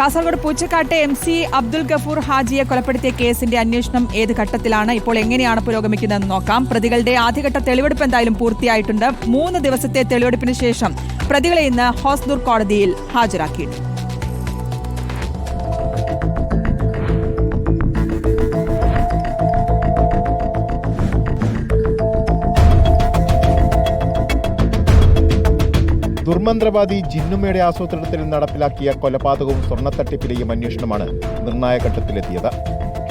കാസർഗോഡ് പൂച്ചക്കാട്ടെ M C Abdul Gafoor ഹാജിയെ കൊലപ്പെടുത്തിയ കേസിന്റെ അന്വേഷണം ഏത് ഘട്ടത്തിലാണ്? ഇപ്പോൾ എങ്ങനെയാണ് പുരോഗമിക്കുന്നതെന്ന് നോക്കാം. പ്രതികളുടെ ആദ്യഘട്ട തെളിവെടുപ്പ് എന്തായാലും പൂർത്തിയായിട്ടുണ്ട്. മൂന്ന് ദിവസത്തെ തെളിവെടുപ്പിന് ശേഷം പ്രതികളെ ഇന്ന് ഹോസ്ദൂർ കോടതിയിൽ ഹാജരാക്കിയിട്ടുണ്ട്. ദുർമന്ത്രവാദി ജിന്നുമയുടെ ആസൂത്രണത്തിൽ നടപ്പിലാക്കിയ കൊലപാതകവും സ്വർണത്തട്ടിപ്പിലെയും അന്വേഷണമാണ് നിർണായക ഘട്ടത്തിലെത്തിയത്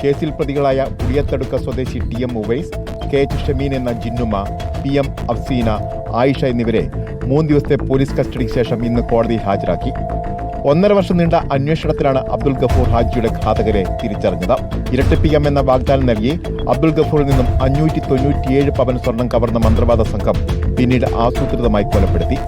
കേസിൽ പ്രതികളായ പുളിയത്തടുക്ക സ്വദേശി T M Uvais K H Shameen എന്ന ജിന്നുമ പി എം അഫ്സീന ആയിഷ എന്നിവരെ മൂന്ന് ദിവസത്തെ പോലീസ് കസ്റ്റഡിക്ക് ശേഷം ഇന്ന് കോടതിയിൽ ഹാജരാക്കി. ഒന്നര വർഷം നീണ്ട അന്വേഷണത്തിലാണ് അബ്ദുൽ ഗഫൂർ ഹാജിയുടെ ഘാതകരെ തിരിച്ചറിഞ്ഞത്. ഇരട്ടിപ്പിക്കാമെന്ന വാഗ്ദാനം നൽകി അബ്ദുൽ ഗഫൂറിൽ നിന്നും അഞ്ഞൂറ്റി തൊണ്ണൂറ്റിയേഴ് പവൻ സ്വർണം കവർന്ന മന്ത്രവാദ സംഘം പിന്നീട് ആസൂത്രിതമായി കൊലപ്പെടുത്തി.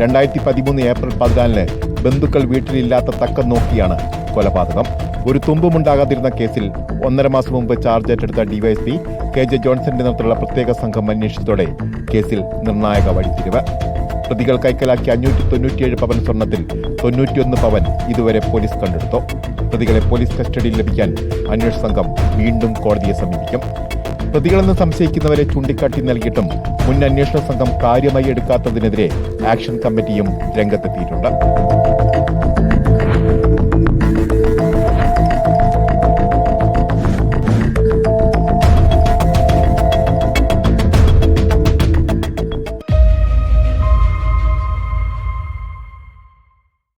രണ്ടായിരത്തി പതിമൂന്ന് ഏപ്രിൽ പതിനാലിന് ബന്ധുക്കൾ വീട്ടിലില്ലാത്ത തക്കം നോക്കിയാണ് കൊലപാതകം. ഒരു തുമ്പുമുണ്ടാകാതിരുന്ന കേസിൽ ഒന്നര മാസം മുമ്പ് ചാർജ് ഏറ്റെടുത്ത ഡിവൈഎസ്പി കെ ജെ ജോൺസന്റെ നേതൃത്വത്തിലുള്ള പ്രത്യേക സംഘം അന്വേഷിച്ചതോടെ കേസിൽ നിർണായക വഴിത്തിരിവ്. പ്രതികൾ കൈക്കലാക്കിയ അഞ്ഞൂറ്റി തൊണ്ണൂറ്റിയേഴ് പവൻ സ്വർണത്തിൽ തൊണ്ണൂറ്റിയൊന്ന് പവൻ ഇതുവരെ പോലീസ് കണ്ടെടുത്തു. പ്രതികളെ പോലീസ് കസ്റ്റഡിയിൽ ലഭിക്കാൻ അന്വേഷണ സംഘം വീണ്ടും കോടതിയെ സമീപിക്കും. പ്രതികളെന്ന് സംശയിക്കുന്നവരെ ചൂണ്ടിക്കാട്ടി നൽകിയിട്ടും മുൻ അന്വേഷണ സംഘം കാര്യമായി എടുക്കാത്തതിനെതിരെ ആക്ഷൻ കമ്മിറ്റിയും രംഗത്തെത്തിയിട്ടുണ്ട്.